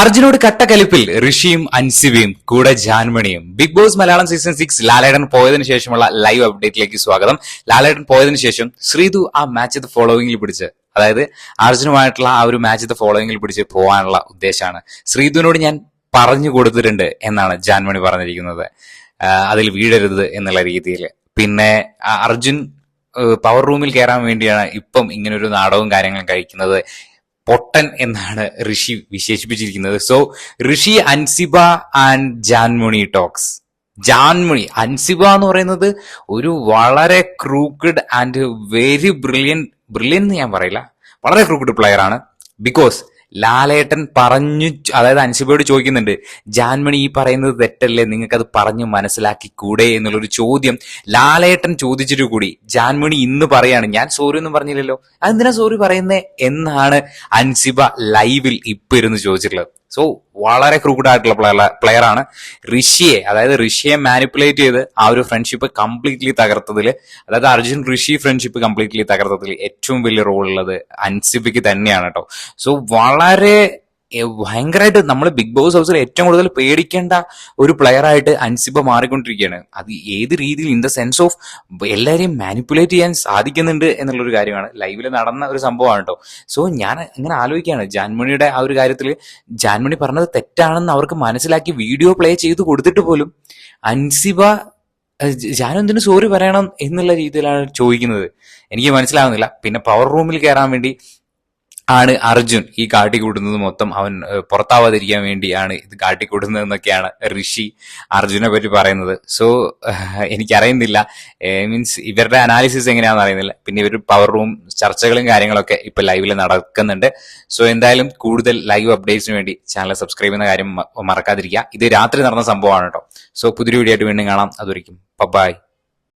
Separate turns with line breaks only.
അർജുനോട് കട്ടക്കലിപ്പിൽ ഋഷിയും അൻസിബിയും കൂടെ ജാൻമണിയും. Bigg Boss Malayalam season six Lalettan പോയതിന് ശേഷമുള്ള ലൈവ് അപ്ഡേറ്റിലേക്ക് സ്വാഗതം. ലാലേട്ടൻ പോയതിനു ശേഷം ശ്രീതു ആ മാച്ച് ഫോളോവിംഗിൽ പിടിച്ച് അതായത് അർജുനുമായിട്ടുള്ള ആ ഒരു മാച്ച് ഫോളോവിംഗിൽ പിടിച്ച് പോകാനുള്ള ഉദ്ദേശമാണ് ശ്രീതുവിനോട് ഞാൻ പറഞ്ഞു കൊടുത്തിട്ടുണ്ട് എന്നാണ് ജാൻമണി പറഞ്ഞിരിക്കുന്നത്. അതിൽ വീഴരുത് എന്നുള്ള രീതിയിൽ. പിന്നെ അർജുൻ പവർ റൂമിൽ കയറാൻ വേണ്ടിയാണ് ഇപ്പം ഇങ്ങനൊരു നാടകവും കാര്യങ്ങളും കഴിക്കുന്നത്. പൊട്ടൻ എന്നാണ് Rishi വിശേഷിപ്പിച്ചിരിക്കുന്നത്. So Rishi Ansiba and Jaanmoni talks Jaanmoni Ansiba എന്ന് പറയുന്നത് ഒരു വളരെ crooked and very brilliant brilliant എന്ന് ഞാൻ പറയില്ല. വളരെ ക്രൂക്കഡ് പ്ലെയർ ആണ്. ബിക്കോസ് ലാലേട്ടൻ പറഞ്ഞു അതായത് അൻസിബയോട് ചോദിക്കുന്നുണ്ട് ജാൻമണി ഈ പറയുന്നത് തെറ്റല്ലേ? നിങ്ങൾക്കത് പറഞ്ഞു മനസ്സിലാക്കി കൂടെ എന്നുള്ളൊരു ചോദ്യം ലാലേട്ടൻ ചോദിച്ചിട്ട് കൂടി ജാൻമണി ഇന്ന് പറയാണ്. ഞാൻ സോറി ഒന്നും പറഞ്ഞില്ലല്ലോ. അതെന്തിനാ സോറി പറയുന്നേ? എന്നാണ് അൻസിബ ലൈവിൽ ഇപ്പൊ ഇരുന്ന് ചോദിച്ചിട്ടുള്ളത്. സോ വളരെ ക്രൂഡ് ആയിട്ടുള്ള പ്ലെയർ ആണ്. ഋഷിയെ അതായത് ഋഷിയെ മാനിപ്പുലേറ്റ് ചെയ്ത് ആ ഒരു ഫ്രണ്ട്ഷിപ്പ് കംപ്ലീറ്റ്ലി തകർത്തതിൽ അതായത് അർജുൻ ഋഷി ഫ്രണ്ട്ഷിപ്പ് കംപ്ലീറ്റ്ലി തകർത്തതിൽ ഏറ്റവും വലിയ റോൾ ഉള്ളത് അൻസിബയ്ക്ക് തന്നെയാണ് കേട്ടോ സോ വളരെ എ, ഭയങ്കരമായിട്ട് നമ്മൾ ബിഗ് ബോസ് ഹൗസിൽ ഏറ്റവും കൂടുതൽ പേടിക്കേണ്ട ഒരു പ്ലെയർ ആയിട്ട് അൻസിബ മാറിക്കൊണ്ടിരിക്കുകയാണ്. അത് ഏത് രീതിയിൽ ഇൻ ദ സെൻസ് ഓഫ് എല്ലാവരെയും മാനിപ്പുലേറ്റ് ചെയ്യാൻ സാധിക്കുന്നുണ്ട് എന്നുള്ളൊരു കാര്യമാണ്. ലൈവിൽ നടന്ന ഒരു സംഭവമാണ് കേട്ടോ സോ ഞാൻ ഇങ്ങനെ ആലോചിക്കുകയാണ്. ജാൻമണിയുടെ ആ ഒരു കാര്യത്തിൽ ജാൻമണി പറഞ്ഞത് തെറ്റാണെന്ന് അവർക്ക് മനസ്സിലാക്കി വീഡിയോ പ്ലേ ചെയ്ത് കൊടുത്തിട്ട് പോലും അൻസിബ ജാനെന്തിനു സോറി പറയണം എന്നുള്ള രീതിയിലാണ് ചോദിക്കുന്നത്. എനിക്ക് മനസ്സിലാവുന്നില്ല. പിന്നെ പവർ റൂമിൽ കയറാൻ വേണ്ടി ആണ് അർജുൻ ഈ കാട്ടിക്കൂട്ടുന്നത് മൊത്തം അവൻ പുറത്താവാതിരിക്കാൻ വേണ്ടിയാണ് ഇത് കാട്ടിക്കൂട്ടുന്നത് എന്നൊക്കെയാണ് ഋഷി അർജുനെ പറ്റി പറയുന്നത്. സോ എനിക്കറിയുന്നില്ല. മീൻസ് ഇവരുടെ അനാലിസിസ് എങ്ങനെയാണെന്ന് അറിയുന്നില്ല. പിന്നെ ഇവർ പവർ റൂം ചർച്ചകളും കാര്യങ്ങളൊക്കെ ഇപ്പൊ ലൈവിൽ നടക്കുന്നുണ്ട്. സോ എന്തായാലും കൂടുതൽ ലൈവ് അപ്ഡേറ്റ്സിന് വേണ്ടി ചാനൽ സബ്സ്ക്രൈബ് ചെയ്യുന്ന കാര്യം മറക്കാതിരിക്കുക. ഇത് രാത്രി നടന്ന സംഭവമാണ് കേട്ടോ. സോ പുതിയൊരു വീഡിയോ ആയിട്ട് വീണ്ടും കാണാം. അതൊരിക്കും ബൈ